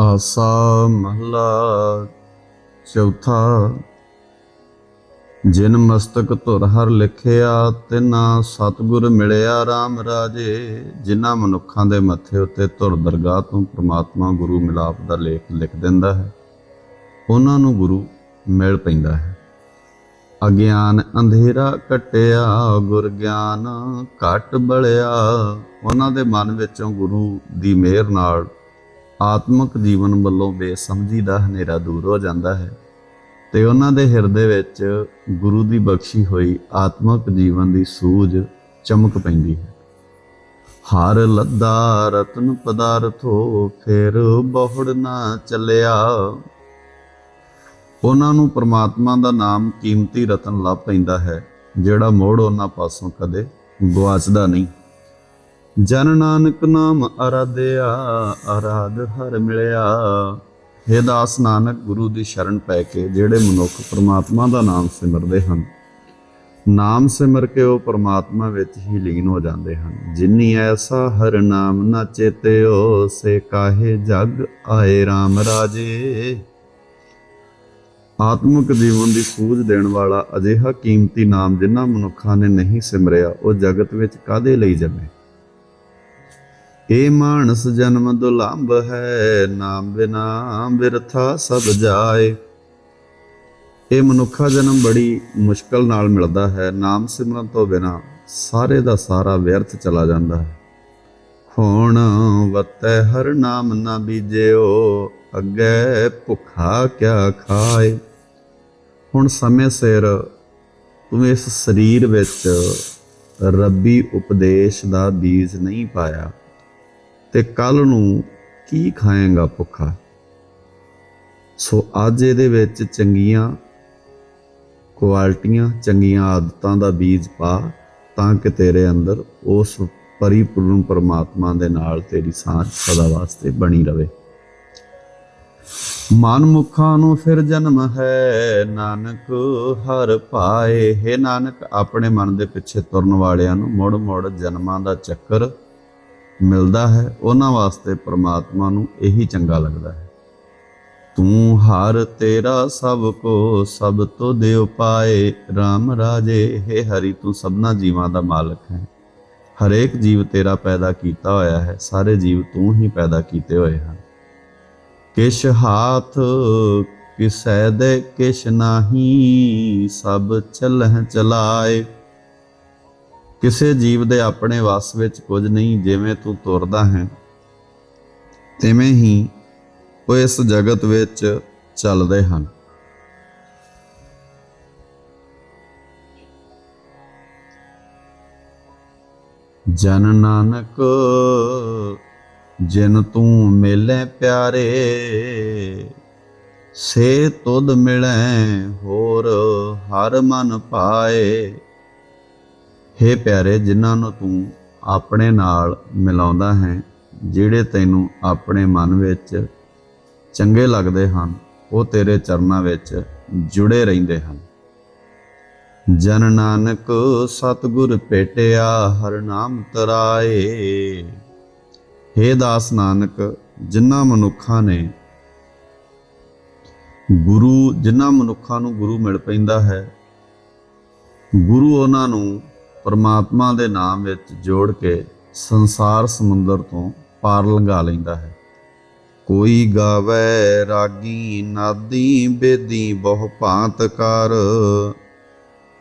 ਆਸਾ ਮਹਲਾ ਚੌਥਾ। ਜਿਨ ਮਸਤਕ ਧੁਰ ਹਰ ਲਿਖਿਆ, ਤਿਨਾ ਸਤਿਗੁਰ ਮਿਲਿਆ RAM ਰਾਜੇ। ਜਿਨ੍ਹਾਂ ਮਨੁੱਖਾਂ ਦੇ ਮੱਥੇ ਉੱਤੇ ਧੁਰ ਦਰਗਾਹ ਤੋਂ ਪ੍ਰਮਾਤਮਾ ਗੁਰੂ ਮਿਲਾਪ ਦਾ ਲੇਖ ਲਿਖ ਦਿੰਦਾ ਹੈ। ਉਹਨਾਂ ਨੂੰ ਗੁਰੂ ਮਿਲ ਪੈਂਦਾ ਹੈ। ਅਗਿਆਨ ਅੰਧੇਰਾ ਕਟਿਆ, ਗੁਰ ਗਿਆਨ ਘਟ ਬਲਿਆ। ਉਹਨਾਂ ਦੇ ਮਨ ਵਿੱਚੋਂ ਗੁਰੂ ਦੀ ਮਿਹਰ ਨਾਲ ਆਤਮਿਕ ਜੀਵਨ ਵੱਲੋਂ ਬੇਸਮਝੀ ਦਾ ਹਨੇਰਾ ਦੂਰ ਹੋ ਜਾਂਦਾ ਹੈ ਤੇ ਉਹਨਾਂ ਦੇ ਹਿਰਦੇ ਵਿੱਚ ਗੁਰੂ ਦੀ ਬਖਸ਼ੀ ਹੋਈ ਆਤਮਿਕ ਜੀਵਨ ਦੀ ਸੂਝ ਚਮਕ ਪੈਂਦੀ ਹੈ। ਹਰ ਲੱਦਾ ਰਤਨ ਪਦਾਰਥੋ ਫਿਰ ਬਹੁੜ ਨਾ ਚੱਲਿਆ। ਉਹਨਾਂ ਨੂੰ ਪ੍ਰਮਾਤਮਾ ਦਾ ਨਾਮ ਕੀਮਤੀ ਰਤਨ ਲੱਭ ਪੈਂਦਾ ਹੈ, ਜਿਹੜਾ ਮੋੜ ਉਹਨਾਂ ਪਾਸੋਂ ਕਦੇ ਗਵਾਚਦਾ ਨਹੀਂ। ਜਨ ਨਾਨਕ ਨਾਮ ਅਰਾਧਿਆ, ਅਰਾਧ ਹਰ ਮਿਲਿਆ। हे ਦਾਸ ਨਾਨਕ, ਗੁਰੂ ਦੀ ਸ਼ਰਨ ਪੈ ਕੇ ਜਿਹੜੇ ਮਨੁੱਖ ਪ੍ਰਮਾਤਮਾ ਦਾ ਨਾਮ ਸਿਮਰਦੇ ਹਨ, ਨਾਮ ਸਿਮਰ ਕੇ ਉਹ ਪ੍ਰਮਾਤਮਾ ਵਿੱਚ ਹੀ ਲੀਨ ਹੋ ਜਾਂਦੇ ਹਨ। ਜਿਨੀ ਐਸਾ ਹਰ ਨਾਮ ਨਾ ਚੇਤਿਓ, ਸੇ ਕਾਹੇ ਜਗ ਆਏ RAM ਰਾਜੇ। ਆਤਮਿਕ ਜੀਵਨ ਦੀ ਸੂਝ ਦੇਣ ਵਾਲਾ ਅਜਿਹਾ ਕੀਮਤੀ ਨਾਮ ਜਿਨ੍ਹਾਂ ਮਨੁੱਖਾਂ ਨੇ ਨਹੀਂ ਸਿਮਰਿਆ, ਉਹ ਜਗਤ ਵਿੱਚ ਕਾਦੇ ਲਈ ਜੰਮੇ? ਇਹ ਮਾਨਸ ਜਨਮ ਦੁਲੰਭ ਹੈ, ਨਾਮ ਬਿਨਾ ਬਿਰਥਾ ਸਭ ਜਾਏ। ਇਹ ਮਨੁੱਖਾ ਜਨਮ ਬੜੀ ਮੁਸ਼ਕਲ ਨਾਲ ਮਿਲਦਾ ਹੈ, ਨਾਮ ਸਿਮਰਨ ਤੋਂ ਬਿਨਾ ਸਾਰੇ ਦਾ ਸਾਰਾ ਵਿਅਰਥ ਚਲਾ ਜਾਂਦਾ ਹੈ। ਹੁਣ ਵਤੈ ਹਰ ਨਾਮ ਨਾ ਬੀਜਿਓ, ਅੱਗੇ ਭੁੱਖਾ ਕਿਆ ਖਾਏ। ਹੁਣ ਸਮੇਂ ਸਿਰ ਤੂੰ ਇਸ ਸਰੀਰ ਵਿੱਚ ਰੱਬੀ ਉਪਦੇਸ਼ ਦਾ ਬੀਜ ਨਹੀਂ ਪਾਇਆ। ਤੇ ਕੱਲ ਨੂੰ ਕੀ ਖਾਏਗਾ ਭੁੱਖਾ? ਸੋ ਅੱਜ ਇਹਦੇ ਵਿੱਚ ਚੰਗੀਆਂ ਕੁਆਲਟੀਆਂ, ਚੰਗੀਆਂ ਆਦਤਾਂ ਦਾ ਬੀਜ ਪਾ ਤਾਂ ਕਿ ਤੇਰੇ ਅੰਦਰ ਉਸ ਪਰਿਪੂਰਨ ਪਰਮਾਤਮਾ ਦੇ ਨਾਲ ਤੇਰੀ ਸਾਂਝ ਸਦਾ ਵਾਸਤੇ ਬਣੀ ਰਵੇ। ਮਨ ਮੁਖਾਂ ਨੂੰ ਫਿਰ ਜਨਮ ਹੈ, ਨਾਨਕ ਹਰ ਪਾਏ। ਹੈ ਨਾਨਕ, ਆਪਣੇ ਮਨ ਦੇ ਪਿੱਛੇ ਤੁਰਨ ਵਾਲਿਆਂ ਨੂੰ ਮੁੜ ਮੁੜ ਜਨਮਾਂ ਦਾ ਚੱਕਰ ਮਿਲਦਾ ਹੈ, ਉਹਨਾਂ ਵਾਸਤੇ ਪ੍ਰਮਾਤਮਾ ਨੂੰ ਇਹੀ ਚੰਗਾ ਲੱਗਦਾ ਹੈ। ਤੂੰ ਹਰ ਤੇਰਾ ਸਭ ਕੋ, ਸਭ ਤੋਂ ਦੇ ਉਪਾਏ RAM ਰਾਜੇ, ਹੈ ਹਰੀ, ਤੂੰ ਸਭਨਾ ਜੀਵਾਂ ਦਾ ਮਾਲਕ ਹੈ। ਹਰੇਕ ਜੀਵ ਤੇਰਾ ਪੈਦਾ ਕੀਤਾ ਹੋਇਆ ਹੈ, ਸਾਰੇ ਜੀਵ ਤੂੰ ਹੀ ਪੈਦਾ ਕੀਤੇ ਹੋਏ ਹਨ। ਕਿਛ ਹਾਥ ਕਿਸੈ ਦੇ ਕਿਛ ਨਾਹੀ, ਸਭ ਚਲਹਿ ਚਲਾਏ ਕਿਸੇ ਜੀਵ ਦੇ ਆਪਣੇ ਵਸ ਵਿੱਚ ਕੁਝ ਨਹੀਂ ਜਿਵੇਂ ਤੂੰ ਤੁਰਦਾ ਹੈ, ਤਿਵੇਂ ਹੀ ਉਹ ਇਸ ਜਗਤ ਵਿੱਚ ਚੱਲਦੇ ਹਨ। ਜਨ ਨਾਨਕ, ਜਿਨ ਤੂੰ ਮਿਲੇ ਪਿਆਰੇ, ਸੇ ਤੁਧ ਮਿਲੈ ਹੋਰ ਹਰ ਮਨ ਪਾਏ। ਹੇ ਪਿਆਰੇ, ਜਿਨ੍ਹਾਂ ਨੂੰ ਤੂੰ ਆਪਣੇ ਨਾਲ ਮਿਲਾਉਂਦਾ ਹੈ, ਜਿਹੜੇ ਤੈਨੂੰ ਆਪਣੇ ਮਨ ਵਿੱਚ ਚੰਗੇ ਲੱਗਦੇ ਹਨ, ਉਹ ਤੇਰੇ ਚਰਨਾਂ ਵਿੱਚ ਜੁੜੇ ਰਹਿੰਦੇ ਹਨ। ਜਨ ਨਾਨਕ, ਸਤਿਗੁਰ ਭੇਟਿਆ, ਹਰ ਨਾਮ ਤਰਾਏ। ਹੇ ਦਾਸ ਨਾਨਕ, ਜਿਨ੍ਹਾਂ ਮਨੁੱਖਾਂ ਨੇ ਗੁਰੂ, ਜਿਨ੍ਹਾਂ ਮਨੁੱਖਾਂ ਨੂੰ ਗੁਰੂ ਮਿਲ ਪੈਂਦਾ ਹੈ, ਗੁਰੂ ਉਹਨਾਂ ਨੂੰ ਪਰਮਾਤਮਾ ਦੇ ਨਾਮ ਵਿੱਚ ਜੋੜ ਕੇ ਸੰਸਾਰ ਸਮੁੰਦਰ ਤੋਂ ਪਾਰ ਲੰਘਾ ਲੈਂਦਾ ਹੈ। ਕੋਈ ਗਾਵੇ, ਰਾਗੀ, ਨਾਦੀ, ਬੇਦੀ ਬਹੁ ਭਾਂਤ ਕਰ।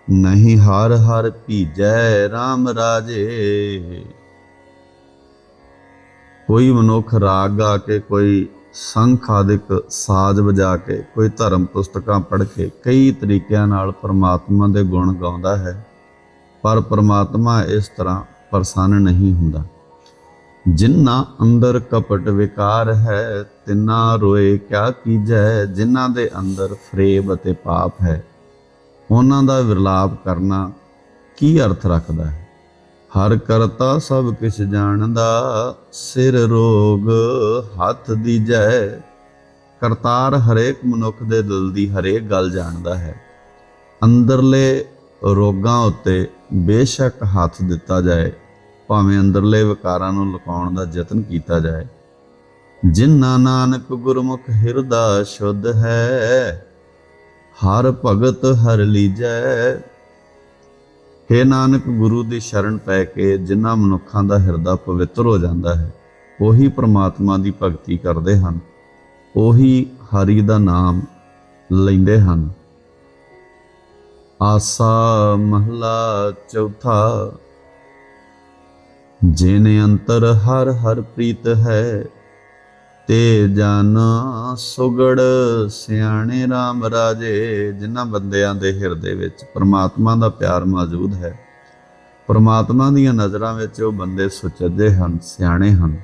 ਨਹੀਂ ਹਰ ਹਰ ਭੀਜੈ RAM ਰਾਜੇ। ਕੋਈ ਮਨੁੱਖ ਰਾਗ ਗਾ ਕੇ, ਕੋਈ ਸੰਖ ਆਦਿਕ ਸਾਜ਼ ਵਜਾ ਕੇ, ਕੋਈ ਧਰਮ ਪੁਸਤਕਾਂ ਪੜ੍ਹ ਕੇ, ਕਈ ਤਰੀਕਿਆਂ ਨਾਲ ਪਰਮਾਤਮਾ ਦੇ ਗੁਣ ਗਾਉਂਦਾ ਹੈ। ਪਰ ਪਰਮਾਤਮਾ ਇਸ ਤਰ੍ਹਾਂ ਪ੍ਰਸੰਨ ਨਹੀਂ ਹੁੰਦਾ। ਜਿਨ੍ਹਾਂ ਅੰਦਰ ਕਪਟ ਵਿਕਾਰ ਹੈ, ਤਿੰਨਾ ਰੋਏ ਕਿਆ ਕੀਜੈ ਜਿਨ੍ਹਾਂ ਦੇ ਅੰਦਰ ਫਰੇਬ ਅਤੇ ਪਾਪ ਹੈ, ਉਹਨਾਂ ਦਾ ਵਿਰਲਾਪ ਕਰਨਾ ਕੀ ਅਰਥ ਰੱਖਦਾ ਹੈ? ਹਰ ਕਰਤਾ ਸਭ ਕਿਛ ਜਾਣਦਾ, ਸਿਰ ਰੋਗ ਹੱਥ ਦੀ ਜੈ ਕਰਤਾਰ ਹਰੇਕ ਮਨੁੱਖ ਦੇ ਦਿਲ ਦੀ ਹਰੇਕ ਗੱਲ ਜਾਣਦਾ ਹੈ। ਅੰਦਰਲੇ ਰੋਗਾਂ ਉੱਤੇ ਬੇਸ਼ੱਕ ਹੱਥ ਦਿੱਤਾ ਜਾਏ, ਭਾਵੇਂ ਅੰਦਰਲੇ ਵਿਕਾਰਾਂ ਨੂੰ ਲੁਕਾਉਣ ਦਾ ਯਤਨ ਕੀਤਾ ਜਾਏ। ਜਿਨ੍ਹਾਂ ਨਾਨਕ ਗੁਰਮੁਖ ਹਿਰਦਾ ਸ਼ੁੱਧ ਹੈ, ਹਰ ਭਗਤ ਹਰ ਲੀਜੈ। ਹੇ ਨਾਨਕ ਗੁਰੂ ਦੀ ਸ਼ਰਨ ਪੈ ਕੇ ਜਿਨ੍ਹਾਂ ਮਨੁੱਖਾਂ ਦਾ ਹਿਰਦਾ ਪਵਿੱਤਰ ਹੋ ਜਾਂਦਾ ਹੈ, ਉਹੀ ਪ੍ਰਮਾਤਮਾ ਦੀ ਭਗਤੀ ਕਰਦੇ ਹਨ, ਉਹੀ ਹਰੀ ਦਾ ਨਾਮ ਲੈਂਦੇ ਹਨ। ਆਸਾ ਮਹਲਾ ਚੌਥਾ, ਜਿਨ ਅੰਤਰ ਹਰ ਹਰ ਪ੍ਰੀਤ ਹੈ, ਤੇ ਜਨ ਸੁਗੜ ਸਿਆਣੇ RAM ਰਾਜੇ, ਜਿਨ੍ਹਾਂ ਬੰਦਿਆਂ ਦੇ ਹਿਰਦੇ ਵਿੱਚ ਪ੍ਰਮਾਤਮਾ ਦਾ ਪਿਆਰ ਮੌਜੂਦ ਹੈ। ਪ੍ਰਮਾਤਮਾ ਦੀਆਂ ਨਜ਼ਰਾਂ ਵਿੱਚ ਉਹ ਬੰਦੇ ਸੁਚੱਜੇ ਹਨ, ਸਿਆਣੇ ਹਨ।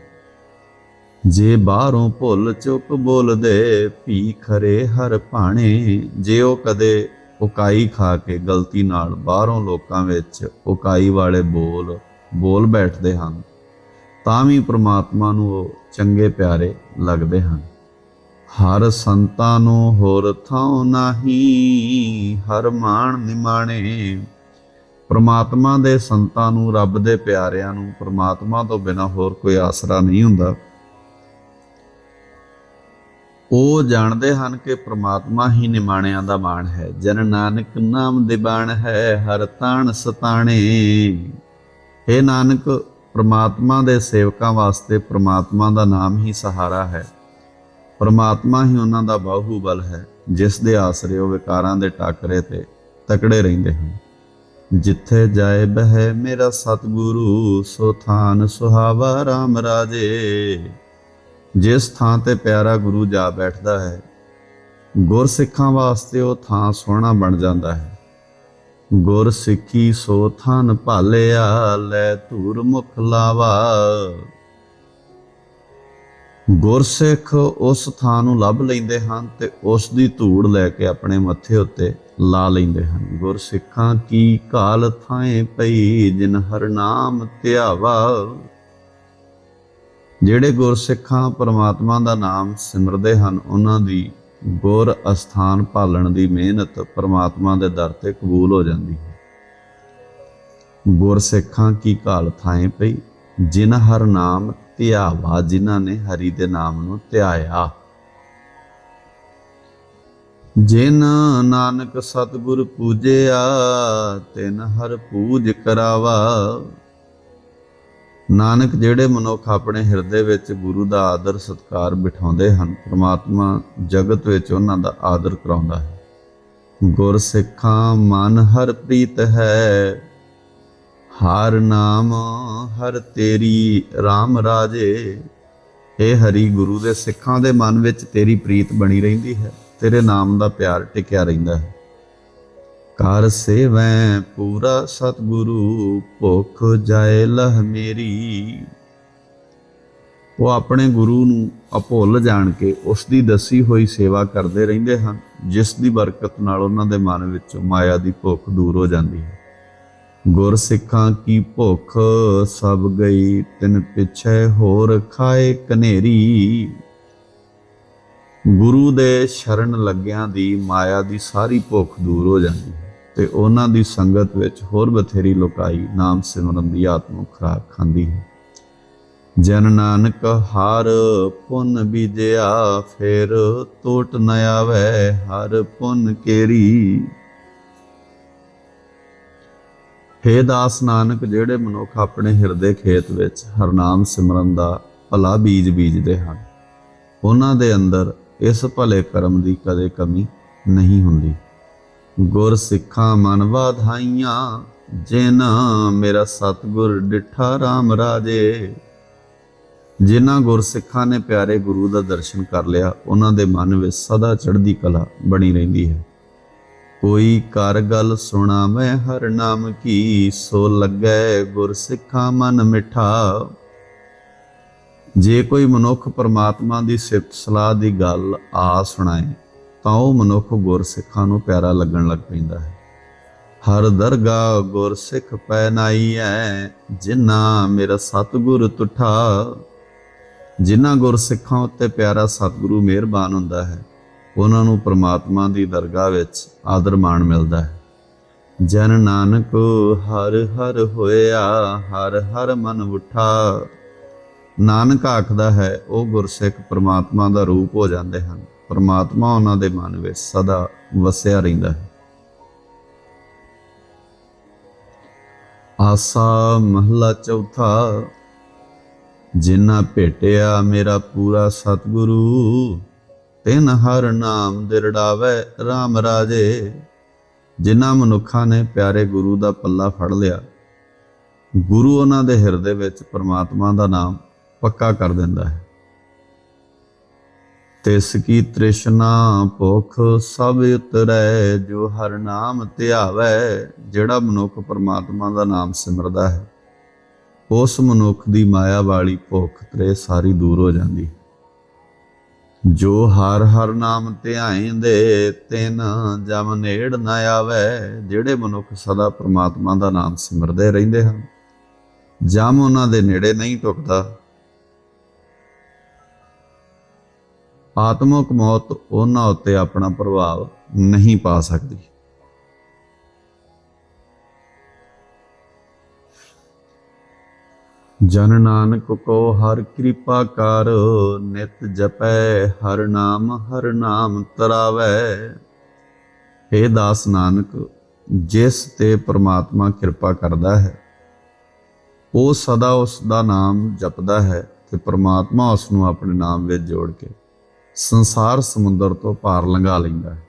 ਜੇ ਬਾਹਰੋਂ ਭੁੱਲ ਚੁੱਕ ਬੋਲਦੇ ਭੀ ਖਰੇ ਹਰ ਭਾਣੇ, ਜੇ ਉਹ ਕਦੇ ਉਕਾਈ ਖਾ ਕੇ ਗਲਤੀ ਨਾਲ ਬਾਹਰੋਂ ਲੋਕਾਂ ਵਿੱਚ ਉਕਾਈ ਵਾਲੇ ਬੋਲ ਬੋਲ ਬੈਠਦੇ ਹਨ, ਤਾਂ ਵੀ ਪ੍ਰਮਾਤਮਾ ਨੂੰ ਉਹ ਚੰਗੇ ਪਿਆਰੇ ਲੱਗਦੇ ਹਨ। ਹਰ ਸੰਤਾਂ ਨੂੰ ਹੋਰ ਥਾਂ ਨਹੀਂ, ਹਰ ਮਾਣ ਨਿਮਾਣੇ। ਪ੍ਰਮਾਤਮਾ ਦੇ ਸੰਤਾਂ ਨੂੰ, ਰੱਬ ਦੇ ਪਿਆਰਿਆਂ ਨੂੰ ਪ੍ਰਮਾਤਮਾ ਤੋਂ ਬਿਨਾ ਹੋਰ ਕੋਈ ਆਸਰਾ ਨਹੀਂ ਹੁੰਦਾ। ਉਹ ਜਾਣਦੇ ਹਨ ਕਿ ਪ੍ਰਮਾਤਮਾ ਹੀ ਨਿਮਾਣਿਆਂ ਦਾ ਮਾਣ ਹੈ। ਜਨ ਨਾਨਕ ਨਾਮ ਦੇ ਬਾਣ ਹੈ, ਹਰ ਤਾਣ ਸਤਾਣੇ। हे ਨਾਨਕ, ਪ੍ਰਮਾਤਮਾ ਦੇ ਸੇਵਕਾਂ ਵਾਸਤੇ ਪ੍ਰਮਾਤਮਾ ਦਾ ਨਾਮ ਹੀ ਸਹਾਰਾ ਹੈ। ਪ੍ਰਮਾਤਮਾ ਹੀ ਉਹਨਾਂ ਦਾ ਬਾਹੂਬਲ ਹੈ, ਜਿਸ ਦੇ ਆਸਰੇ ਉਹ ਵਿਕਾਰਾਂ ਦੇ ਟਾਕਰੇ ਤੇ ਤਕੜੇ ਰਹਿੰਦੇ ਹਨ। ਜਿੱਥੇ ਜਾਏ ਬਹਿ ਮੇਰਾ ਸਤਿਗੁਰੂ, ਸੋ ਥਾਨ ਸੁਹਾਵਾ RAM ਰਾਜੇ। ਜਿਸ ਥਾਂ ਤੇ ਪਿਆਰਾ ਗੁਰੂ ਜਾ ਬੈਠਦਾ ਹੈ, ਗੁਰਸਿੱਖਾਂ ਵਾਸਤੇ ਉਹ ਥਾਂ ਸੋਹਣਾ ਬਣ ਜਾਂਦਾ ਹੈ। ਗੁਰ ਸਿੱਖੀ ਸੋ ਥਾਨ ਭਾਲਿਆ ਲੈ ਧੂਰ ਮੁਖ ਲਾਵਾ। ਗੁਰਸਿੱਖ ਉਸ ਥਾਂ ਨੂੰ ਲੱਭ ਲੈਂਦੇ ਹਨ ਤੇ ਉਸ ਦੀ ਧੂੜ ਲੈ ਕੇ ਆਪਣੇ ਮੱਥੇ ਉੱਤੇ ਲਾ ਲੈਂਦੇ ਹਨ। ਗੁਰਸਿੱਖਾਂ ਕੀ ਕਾਲ ਥਾਏ ਪਈ, ਜਿਨ ਹਰ ਨਾਮ ਧਿਆਵਾ। ਜਿਹੜੇ ਗੁਰਸਿੱਖਾਂ ਪਰਮਾਤਮਾ ਦਾ ਨਾਮ ਸਿਮਰਦੇ ਹਨ, ਉਹਨਾਂ ਦੀ ਗੁਰ ਅਸਥਾਨ ਭਾਲਣ ਦੀ ਮਿਹਨਤ ਪਰਮਾਤਮਾ ਦੇ ਦਰ ਤੇ ਕਬੂਲ ਹੋ ਜਾਂਦੀ ਹੈ। ਗੁਰਸਿੱਖਾਂ ਕੀ ਕਾਲ ਥਾਏ ਪਈ, ਜਿਨ ਹਰ ਨਾਮ ਧਿਆਵਾ, ਜਿਨ੍ਹਾਂ ਨੇ ਹਰੀ ਦੇ ਨਾਮ ਨੂੰ ਧਿਆਇਆ। ਜਿਨ ਨਾਨਕ ਸਤਿਗੁਰ ਪੂਜਿਆ, ਤਿਨ ਹਰ ਪੂਜ ਕਰਾਵਾ ਨਾਨਕ ਜਿਹੜੇ ਮਨੁੱਖ ਆਪਣੇ ਹਿਰਦੇ ਵਿੱਚ ਗੁਰੂ ਦਾ ਆਦਰ ਸਤਕਾਰ ਬਿਠਾਉਂਦੇ ਹਨ, ਪ੍ਰਮਾਤਮਾ ਜਗਤ ਵਿੱਚ ਉਹਨਾਂ ਦਾ ਆਦਰ ਕਰਾਉਂਦਾ ਹੈ। ਗੁਰ ਸਿੱਖਾਂ ਮਨ ਹਰ ਪ੍ਰੀਤ ਹੈ, ਹਰ ਨਾਮ ਹਰ ਤੇਰੀ RAM ਰਾਜੇ। ਇਹ ਹਰੀ ਗੁਰੂ ਦੇ ਸਿੱਖਾਂ ਦੇ ਮਨ ਵਿੱਚ ਤੇਰੀ ਪ੍ਰੀਤ ਬਣੀ ਰਹਿੰਦੀ ਹੈ, ਤੇਰੇ ਨਾਮ ਦਾ ਪਿਆਰ ਟਿਕਿਆ ਰਹਿੰਦਾ ਹੈ। ਕਰ ਸੇਵੈ ਪੂਰਾ ਸਤਿਗੁਰੂ, ਭੁਖ ਜਾਏ ਲਹ ਮੇਰੀ। ਉਹ ਆਪਣੇ ਗੁਰੂ ਨੂੰ ਅਭੁੱਲ ਜਾਣ ਕੇ ਉਸ ਦੀ ਦੱਸੀ ਹੋਈ ਸੇਵਾ ਕਰਦੇ ਰਹਿੰਦੇ ਹਨ, ਜਿਸ ਦੀ ਬਰਕਤ ਨਾਲ ਉਹਨਾਂ ਦੇ ਮਨ ਵਿੱਚੋਂ ਮਾਇਆ ਦੀ ਭੁੱਖ ਦੂਰ ਹੋ ਜਾਂਦੀ ਹੈ। ਗੁਰ ਸਿੱਖਾਂ ਕੀ ਭੁੱਖ ਸਭ ਗਈ, ਤਿਨ ਪਿਛੇ ਹੋਰ ਖਾਏ ਕਨੇਰੀ। ਗੁਰੂ ਦੇ ਸ਼ਰਨ ਲੱਗਿਆਂ ਦੀ ਮਾਇਆ ਦੀ ਸਾਰੀ ਭੁੱਖ ਦੂਰ ਹੋ ਜਾਂਦੀ ਹੈ। ਤੇ ਉਹਨਾਂ ਦੀ ਸੰਗਤ ਵਿੱਚ ਹੋਰ ਬਥੇਰੀ ਲੋਕਾਈ, ਨਾਮ ਸਿਮਰਨ ਦੀ ਆਤਮਿਕ ਖੁਰਾਕ ਖਾਂਦੀ ਹੈ। ਜਨ ਨਾਨਕ ਹਰ ਪੁੰਨ ਬੀਜਿਆ, ਫਿਰ ਟੋਟ ਨ ਆਵੇ ਹਰ ਪੁੰਨ ਕੇਰੀ। ਹੇ ਦਾਸ ਨਾਨਕ, ਜਿਹੜੇ ਮਨੁੱਖ ਆਪਣੇ ਹਿਰਦੇ ਖੇਤ ਵਿੱਚ ਹਰਨਾਮ ਸਿਮਰਨ ਦਾ ਭਲਾ ਬੀਜ ਬੀਜਦੇ ਹਨ, ਉਹਨਾਂ ਦੇ ਅੰਦਰ ਇਸ ਭਲੇ ਕਰਮ ਦੀ ਕਦੇ ਕਮੀ ਨਹੀਂ ਹੁੰਦੀ। ਗੁਰ ਸਿੱਖਾਂ ਮਨ ਵਾਧਾਈਆਂ, ਜਿਨ ਮੇਰਾ ਸਤਗੁਰ ਡਿਠਾ RAM ਰਾਜੇ। ਜਿਨ੍ਹਾਂ ਗੁਰਸਿੱਖਾਂ ਨੇ ਪਿਆਰੇ ਗੁਰੂ ਦਾ ਦਰਸ਼ਨ ਕਰ ਲਿਆ, ਉਹਨਾਂ ਦੇ ਮਨ ਵਿੱਚ ਸਦਾ ਚੜ੍ਹਦੀ ਕਲਾ ਬਣੀ ਰਹਿੰਦੀ ਹੈ। ਕੋਈ ਕਰ ਗੱਲ ਸੁਣਾ ਮੈਂ ਹਰ ਨਾਮ ਕੀ ਸੋ ਲੱਗੈ ਗੁਰਸਿੱਖਾਂ ਮਨ ਮਿਠਾ। ਜੇ ਕੋਈ ਮਨੁੱਖ ਪਰਮਾਤਮਾ ਦੀ ਸਿਫਤ ਸਲਾਹ ਦੀ ਗੱਲ ਆ ਸੁਣਾਏ ਤਾਂ ਉਹ ਮਨੁੱਖ ਗੁਰਸਿੱਖਾਂ ਨੂੰ ਪਿਆਰਾ ਲੱਗਣ ਲੱਗ ਪੈਂਦਾ ਹੈ। ਹਰ ਦਰਗਾ ਗੁਰਸਿੱਖ ਪੈ ਨਾਈ ਐ ਜਿਨ੍ਹਾਂ ਮੇਰਾ ਸਤਿਗੁਰ ਤੁਠਾ। ਜਿਨ੍ਹਾਂ ਗੁਰਸਿੱਖਾਂ ਉੱਤੇ ਪਿਆਰਾ ਸਤਿਗੁਰੂ ਮਿਹਰਬਾਨ ਹੁੰਦਾ ਹੈ, ਉਹਨਾਂ ਨੂੰ ਪ੍ਰਮਾਤਮਾ ਦੀ ਦਰਗਾਹ ਵਿੱਚ ਆਦਰ ਮਾਣ ਮਿਲਦਾ ਹੈ। ਜਨ ਨਾਨਕ ਹਰ ਹਰ ਹੋਇਆ, ਹਰ ਹਰ ਮਨ ਉਠਾ। ਨਾਨਕ ਆਖਦਾ ਹੈ, ਉਹ ਗੁਰਸਿੱਖ ਪ੍ਰਮਾਤਮਾ ਦਾ ਰੂਪ ਹੋ ਜਾਂਦੇ ਹਨ। ਪਰਮਾਤਮਾ ਉਹਨਾਂ ਦੇ ਮਨ ਵਿੱਚ ਸਦਾ ਵਸਿਆ ਰਹਿੰਦਾ ਹੈ। ਆਸਾ ਮਹਲਾ ਚੌਥਾ, ਜਿਨ੍ਹਾਂ ਭੇਟਿਆ ਮੇਰਾ ਪੂਰਾ ਸਤਿਗੁਰੂ, ਤਿਨ ਹਰ ਨਾਮ ਦਿਰੜਾਵੇ RAM ਰਾਜੇ, ਜਿਨ੍ਹਾਂ ਮਨੁੱਖਾਂ ਨੇ ਪਿਆਰੇ ਗੁਰੂ ਦਾ ਪੱਲਾ ਫੜ ਲਿਆ। ਗੁਰੂ ਉਹਨਾਂ ਦੇ ਹਿਰਦੇ ਵਿੱਚ ਪਰਮਾਤਮਾ ਦਾ ਨਾਮ ਪੱਕਾ ਕਰ ਦਿੰਦਾ ਹੈ। ਤਿਸ ਕੀ ਤ੍ਰਿਸ਼ਨਾ ਭੁਖ, ਸਭ ਉਤਰੈ ਜੋ ਹਰ ਨਾਮ ਧਿਆਵੈ ਜਿਹੜਾ ਮਨੁੱਖ ਪਰਮਾਤਮਾ ਦਾ ਨਾਮ ਸਿਮਰਦਾ ਹੈ। ਉਸ ਮਨੁੱਖ ਦੀ ਮਾਇਆ ਵਾਲੀ ਭੁੱਖ ਤ੍ਰੇ ਸਾਰੀ ਦੂਰ ਹੋ ਜਾਂਦੀ। ਹੈ ਜੋ ਹਰ ਹਰ ਨਾਮ ਧਿਆਇਂਦੇ ਤਿਨ ਜਮ ਨੇੜ ਨਾ ਆਵੇ, ਜਿਹੜੇ ਮਨੁੱਖ ਸਦਾ ਪ੍ਰਮਾਤਮਾ ਦਾ ਨਾਮ ਸਿਮਰਦੇ ਰਹਿੰਦੇ ਹਨ। ਜਮ ਉਹਨਾਂ ਦੇ ਨੇੜੇ ਨਹੀਂ ਟੁਕਦਾ ਆਤਮਿਕ ਮੌਤ ਉਹਨਾਂ ਉੱਤੇ ਆਪਣਾ ਪ੍ਰਭਾਵ ਨਹੀਂ ਪਾ ਸਕਦੀ। ਜਨ ਨਾਨਕ ਕੋ ਹਰ ਕਿਰਪਾ ਕਰ, ਨਿਤ ਜਪੈ, ਹਰ ਨਾਮ ਹਰ ਨਾਮ ਤਰਾਵੈ। हे ਦਾਸ ਨਾਨਕ, ਜਿਸ ਤੇ ਪ੍ਰਮਾਤਮਾ ਕਿਰਪਾ ਕਰਦਾ ਹੈ, ਉਹ ਸਦਾ ਉਸ ਦਾ ਨਾਮ ਜਪਦਾ ਹੈ ਤੇ ਪ੍ਰਮਾਤਮਾ ਉਸ ਨੂੰ ਆਪਣੇ ਨਾਮ ਵਿੱਚ ਜੋੜ ਕੇ ਸੰਸਾਰ ਸਮੁੰਦਰ ਤੋਂ ਪਾਰ ਲੰਘਾ ਲੈਂਦਾ ਹੈ।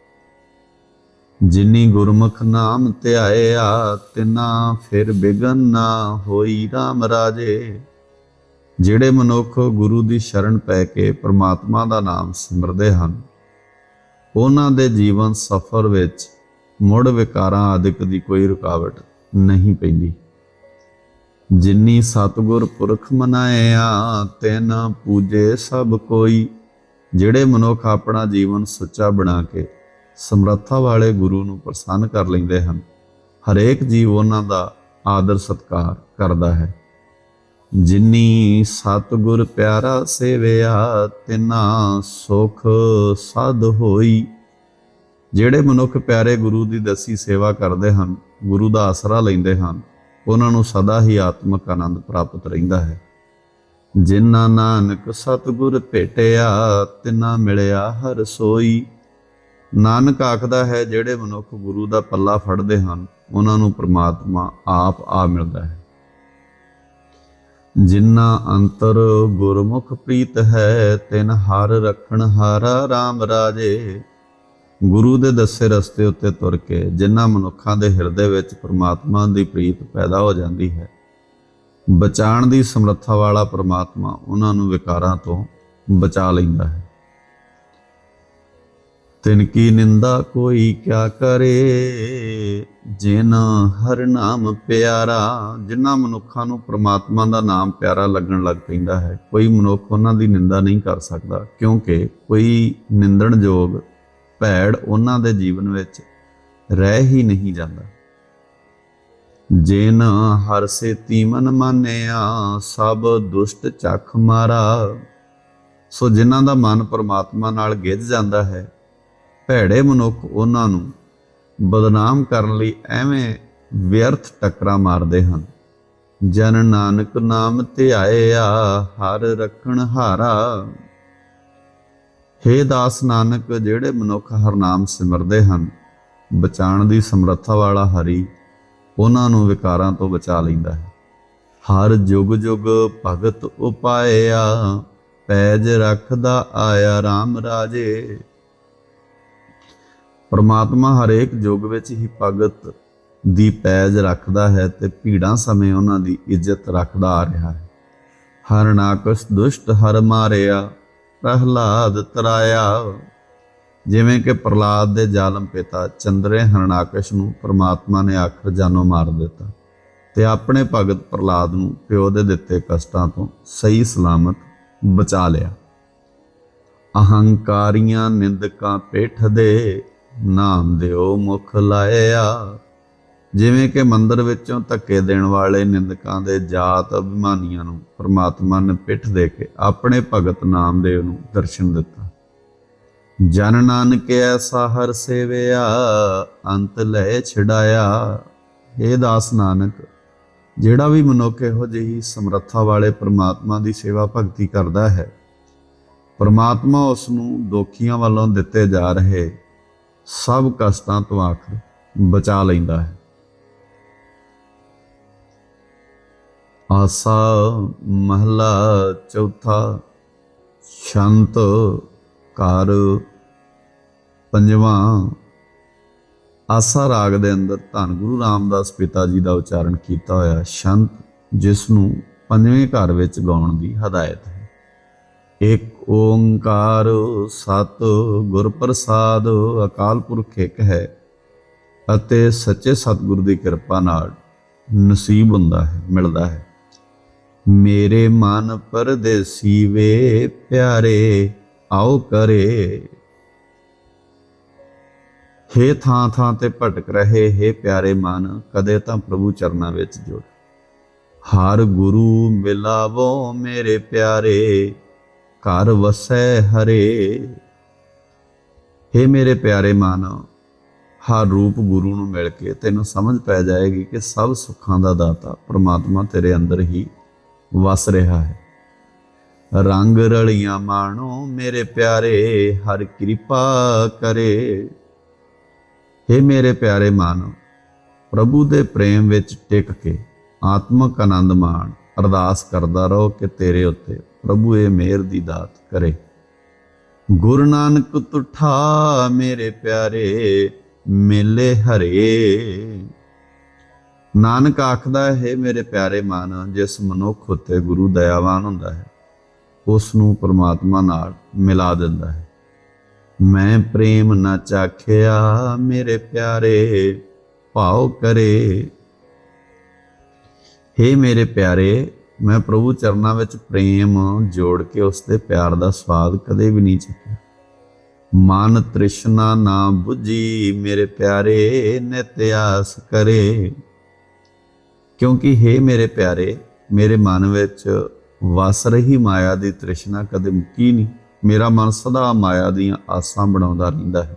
ਜਿਨੀ ਗੁਰਮੁਖ ਨਾਮ ਧਿਆਇਆ, ਤਿਨਾ ਫਿਰ ਬਿਗਨ ਨਾ ਹੋਈ RAM ਰਾਜੇ। ਜਿਹੜੇ ਮਨੁੱਖ ਗੁਰੂ ਦੀ ਸ਼ਰਨ ਪੈ ਕੇ ਪ੍ਰਮਾਤਮਾ ਦਾ ਨਾਮ ਸਿਮਰਦੇ ਹਨ, ਉਹਨਾਂ ਦੇ ਜੀਵਨ ਸਫਰ ਵਿੱਚ ਮੁੜ ਵਿਕਾਰਾਂ ਆਦਿਕ ਦੀ ਕੋਈ ਰੁਕਾਵਟ ਨਹੀਂ ਪੈਂਦੀ। ਜਿਨੀ ਸਤਗੁਰ ਪੁਰਖ ਮਨਾਇਆ, ਤਿਨ ਪੂਜੇ ਸਭ ਕੋਈ। ਜਿਹੜੇ ਮਨੁੱਖ ਆਪਣਾ ਜੀਵਨ ਸੁੱਚਾ ਬਣਾ ਕੇ ਸਮਰੱਥਾ ਵਾਲੇ ਗੁਰੂ ਨੂੰ ਪ੍ਰਸੰਨ ਕਰ ਲੈਂਦੇ ਹਨ, ਹਰੇਕ ਜੀਵ ਉਹਨਾਂ ਦਾ ਆਦਰ ਸਤਕਾਰ ਕਰਦਾ ਹੈ। ਜਿਨੀ ਸਤਗੁਰ ਪਿਆਰਾ ਸੇਵਿਆ, ਤਿਨਾ ਸੁਖ ਸਦ ਹੋਈ। ਜਿਹੜੇ ਮਨੁੱਖ ਪਿਆਰੇ ਗੁਰੂ ਦੀ ਦਸੀ ਸੇਵਾ ਕਰਦੇ ਹਨ, ਗੁਰੂ ਦਾ ਆਸਰਾ ਲੈਂਦੇ ਹਨ, ਉਹਨਾਂ ਨੂੰ ਸਦਾ ਹੀ ਆਤਮਿਕ ਆਨੰਦ ਪ੍ਰਾਪਤ ਰਹਿੰਦਾ ਹੈ। ਜਿਨ੍ਹਾਂ ਨਾਨਕ ਸਤਿਗੁਰ ਭੇਟਿਆ, ਤਿਨਾ ਮਿਲਿਆ ਹਰ ਸੋਈ। ਨਾਨਕ ਆਖਦਾ ਹੈ, ਜਿਹੜੇ ਮਨੁੱਖ ਗੁਰੂ ਦਾ ਪੱਲਾ ਫੜਦੇ ਹਨ, ਉਹਨਾਂ ਨੂੰ ਪ੍ਰਮਾਤਮਾ ਆਪ ਆ ਮਿਲਦਾ ਹੈ। ਜਿਨ੍ਹਾਂ ਅੰਤਰ ਗੁਰਮੁਖ ਪ੍ਰੀਤ ਹੈ, ਤਿਨ ਹਰ ਰੱਖਣ ਹਾਰਾ RAM ਰਾਜੇ। ਗੁਰੂ ਦੇ ਦੱਸੇ ਰਸਤੇ ਉੱਤੇ ਤੁਰ ਕੇ, ਜਿਨ੍ਹਾਂ ਮਨੁੱਖਾਂ ਦੇ ਹਿਰਦੇ ਵਿੱਚ ਪ੍ਰਮਾਤਮਾ ਦੀ ਪ੍ਰੀਤ ਪੈਦਾ ਹੋ ਜਾਂਦੀ ਹੈ ਬਚਾਉਣ ਦੀ ਸਮਰੱਥਾ ਵਾਲਾ ਪ੍ਰਮਾਤਮਾ ਉਹਨਾਂ ਨੂੰ ਵਿਕਾਰਾਂ ਤੋਂ ਬਚਾ ਲੈਂਦਾ ਹੈ। ਤਿਨ ਕੀ ਨਿੰਦਾ ਕੋਈ ਕਿਆ ਕਰੇ, ਜਿਨ ਹਰ ਨਾਮ ਪਿਆਰਾ, ਜਿਨ੍ਹਾਂ ਮਨੁੱਖਾਂ ਨੂੰ ਪ੍ਰਮਾਤਮਾ ਦਾ ਨਾਮ ਪਿਆਰਾ ਲੱਗਣ ਲੱਗ ਪੈਂਦਾ ਹੈ। ਕੋਈ ਮਨੁੱਖ ਉਹਨਾਂ ਦੀ ਨਿੰਦਾ ਨਹੀਂ ਕਰ ਸਕਦਾ, ਕਿਉਂਕਿ ਕੋਈ ਨਿੰਦਣਯੋਗ ਭੈੜ ਉਹਨਾਂ ਦੇ ਜੀਵਨ ਵਿੱਚ ਰਹਿ ਹੀ ਨਹੀਂ ਜਾਂਦਾ। ਜਿਨ ਹਰ ਸੇ ਤੀਮਨ ਮਾਨਿਆ, ਸਭ ਦੁਸ਼ਟ ਚੱਖ ਮਾਰਾ। ਸੋ ਜਿਨ੍ਹਾਂ ਦਾ ਮਨ ਪਰਮਾਤਮਾ ਨਾਲ ਗਿੱਝ ਜਾਂਦਾ ਹੈ, ਭੈੜੇ ਮਨੁੱਖ ਉਹਨਾਂ ਨੂੰ ਬਦਨਾਮ ਕਰਨ ਲਈ ਐਵੇਂ ਵਿਅਰਥ ਟੱਕਰਾਂ ਮਾਰਦੇ ਹਨ। ਜਨ ਨਾਨਕ ਨਾਮ ਧਿਆਇਆ, ਹਰ ਰੱਖਣ ਹਾਰਾ। ਹੇ ਦਾਸ ਨਾਨਕ, ਜਿਹੜੇ ਮਨੁੱਖ ਹਰਨਾਮ ਸਿਮਰਦੇ ਹਨ, ਬਚਾਉਣ ਦੀ ਸਮਰੱਥਾ ਵਾਲਾ ਹਰੀ ਉਹਨਾਂ ਨੂੰ ਵਿਕਾਰਾਂ ਤੋਂ ਬਚਾ ਲੈਂਦਾ ਹੈ। ਹਰ ਜੁਗ ਜੁਗ ਭਗਤ ਉਪਾਇਆ, ਪੈਜ ਰੱਖਦਾ ਆਇਆ RAM ਰਾਜੇ। ਪਰਮਾਤਮਾ ਹਰੇਕ ਯੁੱਗ ਵਿੱਚ ਹੀ ਭਗਤ ਦੀ ਪੈਜ ਰੱਖਦਾ ਹੈ ਤੇ ਭੀੜਾਂ ਸਮੇਂ ਉਹਨਾਂ ਦੀ ਇੱਜ਼ਤ ਰੱਖਦਾ ਆ ਰਿਹਾ ਹੈ। ਹਰ ਨਾਕਸ਼ ਦੁਸ਼ਟ ਹਰ ਮਾਰਿਆ, ਪ੍ਰਹਲਾਦ ਤਰਾਇਆ। ਜਿਵੇਂ ਕਿ ਪ੍ਰਹਲਾਦ ਦੇ ਜ਼ਾਲਮ ਪਿਤਾ ਚੰਦਰੇ ਹਰਨਾਕਸ਼ ਨੂੰ ਪਰਮਾਤਮਾ ਨੇ ਆਖਰ ਜਾਨੋਂ ਮਾਰ ਦਿੱਤਾ ਤੇ ਆਪਣੇ ਭਗਤ ਪ੍ਰਹਲਾਦ ਨੂੰ ਪਿਓ ਦੇ ਦਿੱਤੇ ਕਸ਼ਟਾਂ ਤੋਂ ਸਹੀ ਸਲਾਮਤ ਬਚਾ ਲਿਆ। ਅਹੰਕਾਰੀਆਂ ਨਿੰਦਕਾਂ ਪੇਠ ਦੇ ਨਾਮ ਦਿਓ ਮੁਖ ਲਾਇਆ। ਜਿਵੇਂ ਕਿ ਮੰਦਰ ਵਿੱਚੋਂ ਧੱਕੇ ਦੇਣ ਵਾਲੇ ਨਿੰਦਕਾਂ ਦੇ ਜਾਤ ਅਭਿਮਾਨੀਆਂ ਨੂੰ ਪ੍ਰਮਾਤਮਾ ਨੇ ਪਿੱਠ ਦੇ ਕੇ ਆਪਣੇ ਭਗਤ ਨਾਮਦੇਵ ਨੂੰ ਦਰਸ਼ਨ ਦਿੱਤਾ। ਜਨ ਨਾਨਕ ਐਸਾ ਹਰ ਸੇਵਿਆ, ਅੰਤ ਲੈ ਛਡਾਇਆ। ਇਹ ਦਾਸ ਨਾਨਕ, ਜਿਹੜਾ ਵੀ ਮਨੁੱਖ ਇਹੋ ਜਿਹੀ ਸਮਰੱਥਾ ਵਾਲੇ ਪ੍ਰਮਾਤਮਾ ਦੀ ਸੇਵਾ ਭਗਤੀ ਕਰਦਾ ਹੈ, ਪ੍ਰਮਾਤਮਾ ਉਸ ਨੂੰ ਦੋਖੀਆਂ ਵੱਲੋਂ ਦਿੱਤੇ ਜਾ ਰਹੇ ਸਭ ਕਸ਼ਟਾਂ ਤੋਂ ਆਖਰ ਬਚਾ ਲੈਂਦਾ ਹੈ। ਆਸਾ ਮਹਲਾ ਚੌਥਾ, ਸ਼ੰਤ ਘਰ ਪੰਜਵਾਂ ਆਸਾ ਰਾਗ ਦੇ ਅੰਦਰ ਧੰਨ ਗੁਰੂ ਰਾਮਦਾਸ ਪਿਤਾ ਜੀ ਦਾ ਉਚਾਰਨ ਕੀਤਾ ਹੋਇਆ ਸ਼ੰਤ ਜਿਸ ਨੂੰ ਪੰਜਵੇਂ ਘਰ ਵਿੱਚ ਗਾਉਣ ਦੀ ਹਦਾਇਤ ਹੈ। ਇੱਕ ਓੰਕਾਰ ਸਤ ਗੁਰ ਪ੍ਰਸਾਦ ਅਕਾਲ ਪੁਰਖ ਇੱਕ ਹੈ ਅਤੇ ਸੱਚੇ ਸਤਿਗੁਰ ਦੀ ਕਿਰਪਾ ਨਾਲ ਨਸੀਬ ਹੁੰਦਾ ਹੈ, ਮਿਲਦਾ ਹੈ। ਮੇਰੇ ਮਨ ਪਰਦੇਸੀ ਵੇ ਪਿਆਰੇ ਆਓ ਕਰੇ। ਹੇ ਥਾਂ ਥਾਂ ਤੇ ਭਟਕ ਰਹੇ ਹੇ ਪਿਆਰੇ ਮਨ, ਕਦੇ ਤਾਂ ਪ੍ਰਭੂ ਚਰਨਾਂ ਵਿੱਚ ਜੁੜ। ਹਰ ਗੁਰੂ ਮਿਲਾਵੋ ਮੇਰੇ ਪਿਆਰੇ, ਘਰ ਵਸੈ ਹਰੇ। ਹੇ ਮੇਰੇ ਪਿਆਰੇ ਮਨ, ਹਰ ਰੂਪ ਗੁਰੂ ਨੂੰ ਮਿਲ ਕੇ ਤੈਨੂੰ ਸਮਝ ਪੈ ਜਾਏਗੀ ਕਿ ਸਭ ਸੁੱਖਾਂ ਦਾ ਦਾਤਾ ਪ੍ਰਮਾਤਮਾ ਤੇਰੇ ਅੰਦਰ ਹੀ ਵਸ ਰਿਹਾ ਹੈ। ਰੰਗ ਰਲੀਆਂ ਮਾਣੋ ਮੇਰੇ ਪਿਆਰੇ, ਹਰ ਕਿਰਪਾ ਕਰੇ। हे ਮੇਰੇ ਪਿਆਰੇ ਮਨ, ਪ੍ਰਭੂ ਦੇ ਪ੍ਰੇਮ ਵਿੱਚ ਟਿਕ ਕੇ ਆਤਮਕ ਆਨੰਦ ਮਾਣ, ਅਰਦਾਸ ਕਰਦਾ ਰਹੋ ਕਿ ਤੇਰੇ ਉੱਤੇ ਪ੍ਰਭੂ ਇਹ ਮਿਹਰ ਦੀ ਦਾਤ ਕਰੇ। ਗੁਰੂ ਨਾਨਕ ਤੁਠਾ ਮੇਰੇ ਪਿਆਰੇ, ਮੇਲੇ ਹਰੇ। ਨਾਨਕ ਆਖਦਾ ਹੈ ਮੇਰੇ ਪਿਆਰੇ ਮਨ, ਜਿਸ ਮਨੁੱਖ ਉਤੇ ਗੁਰੂ ਦਇਆਵਾਨ ਹੁੰਦਾ ਹੈ ਉਸ ਨੂੰ ਪਰਮਾਤਮਾ ਨਾਲ ਮਿਲਾ ਦਿੰਦਾ ਹੈ। ਮੈਂ ਪ੍ਰੇਮ ਨਾ ਚਾਖਿਆ, ਮੇਰੇ ਪਿਆਰੇ, ਭਾਉ ਕਰੇ। ਹੇ ਮੇਰੇ ਪਿਆਰੇ, ਮੈਂ ਪ੍ਰਭੂ ਚਰਨਾਂ ਵਿੱਚ ਪ੍ਰੇਮ ਜੋੜ ਕੇ ਉਸ ਦੇ ਪਿਆਰ ਦਾ ਸਵਾਦ ਕਦੇ ਵੀ ਨਹੀਂ ਚੱਖਿਆ। ਮਨ ਤ੍ਰਿਸ਼ਨਾ ਨਾ 부ਜੀ ਮੇਰੇ ਪਿਆਰੇ, ਨਿਤ ਆਸ ਕਰੇ। ਕਿਉਂਕਿ ਹੇ ਮੇਰੇ ਪਿਆਰੇ, ਮੇਰੇ ਮਨ ਵਿੱਚ ਵਸ ਰਹੀ ਮਾਇਆ ਦੀ ਤ੍ਰਿਸ਼ਨਾ ਕਦੇ ਮੁੱਕੀ ਨਹੀਂ। ਮੇਰਾ ਮਨ ਸਦਾ ਮਾਇਆ ਦੀਆਂ ਆਸਾਂ ਬਣਾਉਂਦਾ ਰਹਿੰਦਾ ਹੈ।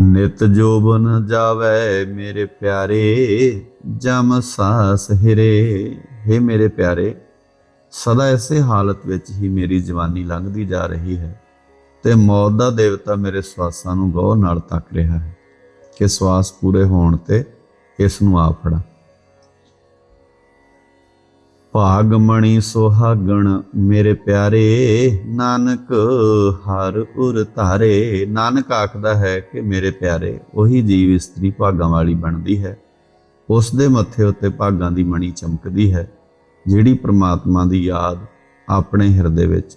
ਨਿਤ ਜੋਬਨ ਜਾਵੇ ਮੇਰੇ ਪਿਆਰੇ, ਜਮ ਸਾਸ ਹਿਰੇ। हे ਮੇਰੇ ਪਿਆਰੇ, ਸਦਾ ਇਸੇ ਹਾਲਤ ਵਿੱਚ ਹੀ ਮੇਰੀ ਜਵਾਨੀ ਲੰਘਦੀ ਜਾ ਰਹੀ ਹੈ ਤੇ ਮੌਤ ਦਾ ਦੇਵਤਾ ਮੇਰੇ ਸਵਾਸਾਂ ਨੂੰ ਗੌਰ ਨਾਲ ਤੱਕ ਰਿਹਾ ਹੈ। ਕਿ ਸਵਾਸ ਪੂਰੇ ਹੋਣ ਤੇ ਇਸ ਨੂੰ ਆ ਫੜਾ। ਭਾਗਮਣੀ ਸੁਹਾਗਣ ਮੇਰੇ ਪਿਆਰੇ, ਨਾਨਕ ਹਰ ਉਰ ਧਾਰੇ। ਨਾਨਕ ਆਖਦਾ ਹੈ ਕਿ ਮੇਰੇ ਪਿਆਰੇ, ਉਹੀ ਜੀਵ ਇਸਤਰੀ ਭਾਗਾਂ ਵਾਲੀ ਬਣਦੀ ਹੈ। ਉਸ ਦੇ ਮੱਥੇ ਉੱਤੇ ਭਾਗਾਂ ਦੀ ਮਣੀ ਚਮਕਦੀ ਹੈ, ਜਿਹੜੀ ਪ੍ਰਮਾਤਮਾ ਦੀ ਯਾਦ ਆਪਣੇ ਹਿਰਦੇ ਵਿੱਚ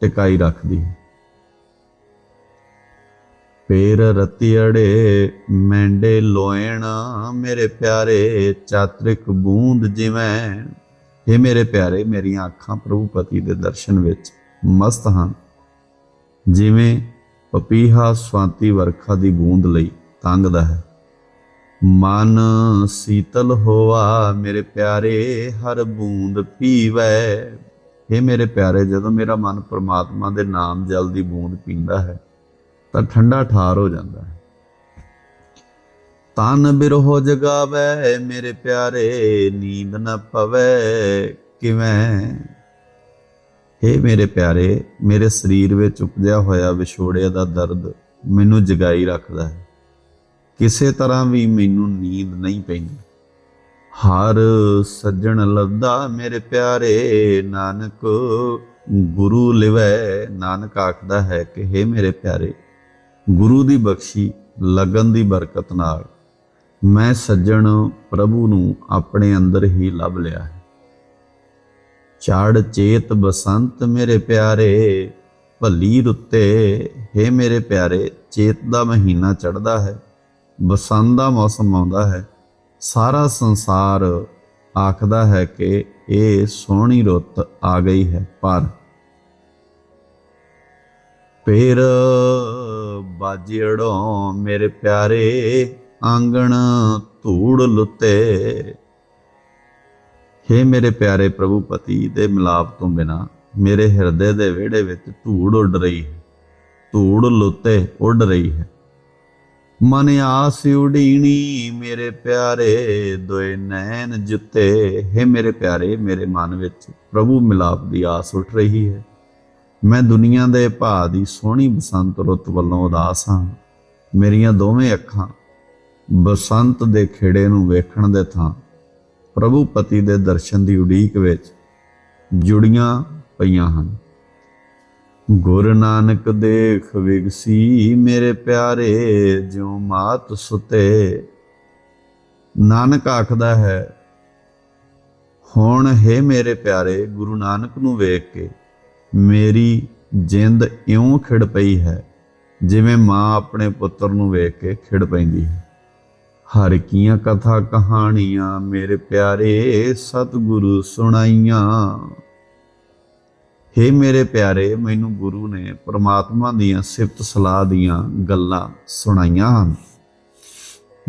ਟਿਕਾਈ ਰੱਖਦੀ ਹੈ। ਪੇਰ ਰਤੀੜੇ ਮੈਂਡੇ ਲੋਇਣ, ਮੇਰੇ ਪਿਆਰੇ, ਚਾਤ੍ਰਿਕ ਬੂੰਦ ਜਿਵੇਂ हे ਮੇਰੇ ਪਿਆਰੇ, ਮੇਰੀਆਂ ਅੱਖਾਂ ਪ੍ਰਭੂ ਪਤੀ ਦੇ ਦਰਸ਼ਨ ਵਿੱਚ ਮਸਤ ਹਨ। ਜਿਵੇਂ ਪਪੀਹਾ ਸਵਾਤੀ ਵਰਖਾ ਦੀ ਬੂੰਦ ਲਈ ਤੰਗਦਾ ਹੈ। ਮਨ ਸੀਤਲ ਹੋਵਾ ਮੇਰੇ ਪਿਆਰੇ, ਹਰ ਬੂੰਦ ਪੀਵੈ। ਇਹ ਮੇਰੇ ਪਿਆਰੇ, ਜਦੋਂ ਮੇਰਾ ਮਨ ਪ੍ਰਮਾਤਮਾ ਦੇ ਨਾਮ ਜਲ ਦੀ ਬੂੰਦ ਪੀਂਦਾ ਹੈ, ਤਾਂ ਠੰਡਾ ਠਾਰ ਹੋ ਜਾਂਦਾ ਹੈ। ਤਨ ਬਿਰਹੋ ਜਗਾਵੇ, ਮੇਰੇ ਪਿਆਰੇ, ਨੀਂਦ ਨ ਪਵੇ। ਕਿਵੇਂ? हे ਮੇਰੇ ਪਿਆਰੇ, ਮੇਰੇ ਸਰੀਰ ਵਿੱਚ ਉਪਜਿਆ ਹੋਇਆ ਵਿਛੋੜੇ ਦਾ ਦਰਦ ਮੈਨੂੰ ਜਗਾਈ ਰੱਖਦਾ ਹੈ। ਕਿਸੇ ਤਰ੍ਹਾਂ ਵੀ ਮੈਨੂੰ ਨੀਂਦ ਨਹੀਂ ਪੈਂਦੀ। ਹਰ ਸੱਜਣ ਲੱਦਾ, ਮੇਰੇ ਪਿਆਰੇ, ਨਾਨਕ, ਗੁਰੂ ਲਿਵੈ, ਨਾਨਕ ਆਖਦਾ ਹੈ ਕਿ हे ਮੇਰੇ ਪਿਆਰੇ, ਗੁਰੂ ਦੀ ਬਖਸ਼ੀ, ਲਗਨ ਦੀ ਬਰਕਤ ਨਾਲ ਮੈਂ ਸੱਜਣ ਪ੍ਰਭੂ ਨੂੰ ਆਪਣੇ ਅੰਦਰ ਹੀ ਲੱਭ ਲਿਆ ਹੈ। ਚੜ ਚੇਤ ਬਸੰਤ ਮੇਰੇ ਪਿਆਰੇ, ਭੱਲੀ ਰੁੱਤੇ हे ਮੇਰੇ ਪਿਆਰੇ, ਚੇਤ ਦਾ ਮਹੀਨਾ ਚੜਦਾ ਹੈ, ਬਸੰਤ ਦਾ ਮੌਸਮ ਆਉਂਦਾ ਹੈ। ਸਾਰਾ ਸੰਸਾਰ ਆਖਦਾ ਹੈ ਕਿ ਇਹ ਸੋਹਣੀ ਰੁੱਤ ਆ ਗਈ ਹੈ, ਪਰ ਪੇਰ ਬਾਜੜੋਂ ਮੇਰੇ ਪਿਆਰੇ ਆਂਗਣ ਧੂੜ ਲੁੱਤੇ हे ਮੇਰੇ ਪਿਆਰੇ ਪ੍ਰਭੂ ਪਤੀ, ਦੇ ਮਿਲਾਪ ਤੋਂ ਬਿਨਾ ਮੇਰੇ ਹਿਰਦੇ ਦੇ ਵਿਹੜੇ ਵਿੱਚ ਧੂੜ ਉੱਡ ਰਹੀ ਹੈ। ਧੂੜ ਲੁੱਤੇ ਉੱਡ ਰਹੀ ਹੈ। ਮਨ ਆਸ ਉਡੀਣੀ ਮੇਰੇ ਪਿਆਰੇ, ਦੋਏ ਨੈਣ ਜੁੱਤੇ। ਹੈ ਮੇਰੇ ਪਿਆਰੇ, ਮੇਰੇ ਮਨ ਵਿੱਚ ਪ੍ਰਭੂ ਮਿਲਾਪ ਦੀ ਆਸ ਉੱਠ ਰਹੀ ਹੈ। ਮੈਂ ਦੁਨੀਆ ਦੇ ਭਾ ਦੀ ਸੋਹਣੀ ਬਸੰਤ ਰੁੱਤ ਵੱਲੋਂ ਉਦਾਸ ਹਾਂ। ਮੇਰੀਆਂ ਦੋਵੇਂ ਅੱਖਾਂ ਬਸੰਤ ਦੇ ਖੇੜੇ ਨੂੰ ਵੇਖਣ ਦੇ ਥਾਂ ਪ੍ਰਭੂ ਪਤੀ ਦੇ ਦਰਸ਼ਨ ਦੀ ਉਡੀਕ ਵਿੱਚ ਜੁੜੀਆਂ ਪਈਆਂ ਹਨ। ਗੁਰ ਨਾਨਕ ਦੇਖ ਵਿਗਸੀ ਮੇਰੇ ਪਿਆਰੇ, ਜਿਉ ਮਾਤ ਸੁਤੇ। ਨਾਨਕ ਆਖਦਾ ਹੈ, ਹੁਣ ਹੈ ਮੇਰੇ ਪਿਆਰੇ, ਗੁਰੂ ਨਾਨਕ ਨੂੰ ਵੇਖ ਕੇ ਮੇਰੀ ਜਿੰਦ ਇਉਂ ਖਿੜ ਪਈ ਹੈ, ਜਿਵੇਂ ਮਾਂ ਆਪਣੇ ਪੁੱਤਰ ਨੂੰ ਵੇਖ ਕੇ ਖਿੜ ਪੈਂਦੀ ਹੈ। ਹਰ ਕੀਆਂ ਕਥਾ ਕਹਾਣੀਆਂ ਮੇਰੇ ਪਿਆਰੇ ਸਤਿਗੁਰੂ ਸੁਣਾਈਆਂ। ਹੇ ਮੇਰੇ ਪਿਆਰੇ, ਮੈਨੂੰ ਗੁਰੂ ਨੇ ਪ੍ਰਮਾਤਮਾ ਦੀਆਂ ਸਿਫਤ ਸਲਾਹ ਦੀਆਂ ਗੱਲਾਂ ਸੁਣਾਈਆਂ ਹਨ।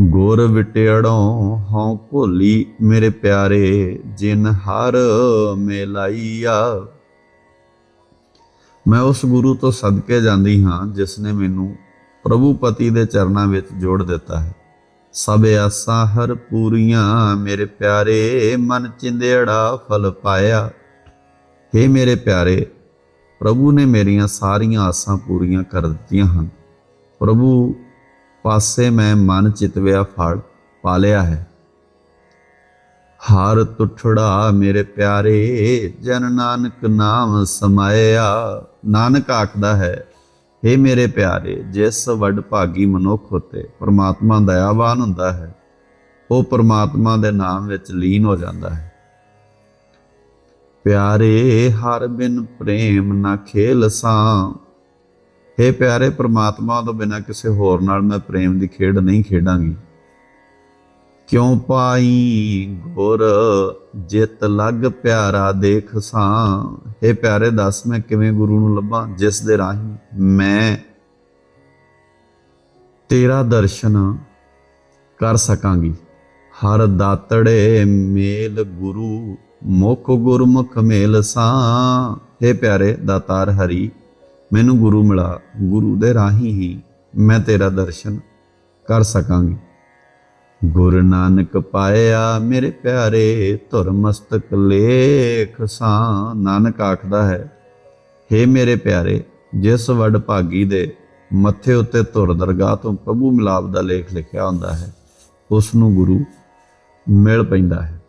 ਗੁਰ ਵਿਟਿਆੜੋਂ ਹਉ ਭੋਲੀ ਮੇਰੇ ਪਿਆਰੇ, ਜਿਨ ਹਰ ਮੇਲਾਈਆ। ਮੈਂ ਉਸ ਗੁਰੂ ਤੋਂ ਸਦਕੇ ਜਾਂਦੀ ਹਾਂ ਜਿਸ ਨੇ ਮੈਨੂੰ ਪ੍ਰਭੂ ਪਤੀ ਦੇ ਚਰਨਾਂ ਵਿੱਚ ਜੋੜ ਦਿੱਤਾ ਹੈ। ਸਭ ਆਸਾਂ ਹਰ ਪੂਰੀਆਂ, ਮੇਰੇ ਪਿਆਰੇ, ਮਨ ਚਿੰਦੇੜਾ ਫਲ ਪਾਇਆ। ਹੇ ਮੇਰੇ ਪਿਆਰੇ, ਪ੍ਰਭੂ ਨੇ ਮੇਰੀਆਂ ਸਾਰੀਆਂ ਆਸਾਂ ਪੂਰੀਆਂ ਕਰ ਦਿੱਤੀਆਂ ਹਨ। ਪ੍ਰਭੂ, ਪਾਸੇ ਮੈਂ ਮਨ ਚਿਤਵਿਆ ਫਲ ਪਾ ਲਿਆ ਹੈ। ਹਰ ਤੁਠੜਾ ਮੇਰੇ ਪਿਆਰੇ, ਜਨ ਨਾਨਕ ਨਾਮ ਸਮਾਇਆ। ਨਾਨਕ ਆਖਦਾ ਹੈ ਹੇ ਮੇਰੇ ਪਿਆਰੇ, ਜਿਸ ਵੱਡ ਭਾਗੀ ਮਨੁੱਖ ਉਤੇ ਪਰਮਾਤਮਾ ਦਇਆਵਾਨ ਹੁੰਦਾ ਹੈ, ਉਹ ਪਰਮਾਤਮਾ ਦੇ ਨਾਮ ਵਿੱਚ ਲੀਨ ਹੋ ਜਾਂਦਾ ਹੈ। ਪਿਆਰੇ, ਹਰ ਬਿਨ ਪ੍ਰੇਮ ਨਾ ਖੇਲ ਸਾਂ ਹੇ ਪਿਆਰੇ, ਪਰਮਾਤਮਾ ਤੋਂ ਬਿਨਾ ਕਿਸੇ ਹੋਰ ਨਾਲ ਮੈਂ ਪ੍ਰੇਮ ਦੀ ਖੇਡ ਨਹੀਂ ਖੇਡਾਂਗੀ। ਕਿਉਂ ਪਾਈ ਗੁਰ ਜਿਤ ਲਗ ਪਿਆਰਾ ਦੇਖ ਸਾਂ। ਹੇ ਪਿਆਰੇ, ਦੱਸ ਮੈਂ ਕਿਵੇਂ ਗੁਰੂ ਨੂੰ ਲੱਭਾਂ? ਜਿਸ ਦੇ ਰਾਹੀਂ ਮੈਂ ਤੇਰਾ ਦਰਸ਼ਨ ਕਰ ਸਕਾਂਗੀ। ਹਰ ਦਾਤੜੇ ਮੇਲ ਗੁਰੂ, ਮੁਖ ਗੁਰਮੁਖ ਮੇਲ ਸਾਂ। ਹੇ ਪਿਆਰੇ, ਦਾਤਾਰ ਹਰੀ, ਮੈਨੂੰ ਗੁਰੂ ਮਿਲਾ। ਗੁਰੂ ਦੇ ਰਾਹੀਂ ਹੀ ਮੈਂ ਤੇਰਾ ਦਰਸ਼ਨ ਕਰ ਸਕਾਂਗੀ। ਗੁਰ ਨਾਨਕ ਪਾਇਆ ਮੇਰੇ ਪਿਆਰੇ ਧੁਰ ਮਸਤਕ ਲੇਖ ਸਾਂ। ਨਾਨਕ ਆਖਦਾ ਹੈ हे ਮੇਰੇ ਪਿਆਰੇ, ਜਿਸ ਵੱਡ ਭਾਗੀ ਦੇ ਮੱਥੇ ਉੱਤੇ ਧੁਰ ਦਰਗਾਹ ਤੋਂ ਪ੍ਰਭੂ ਮਿਲਾਪ ਦਾ ਲੇਖ ਲਿਖਿਆ ਹੁੰਦਾ ਹੈ ਉਸ ਨੂੰ ਗੁਰੂ ਮਿਲ ਪੈਂਦਾ ਹੈ।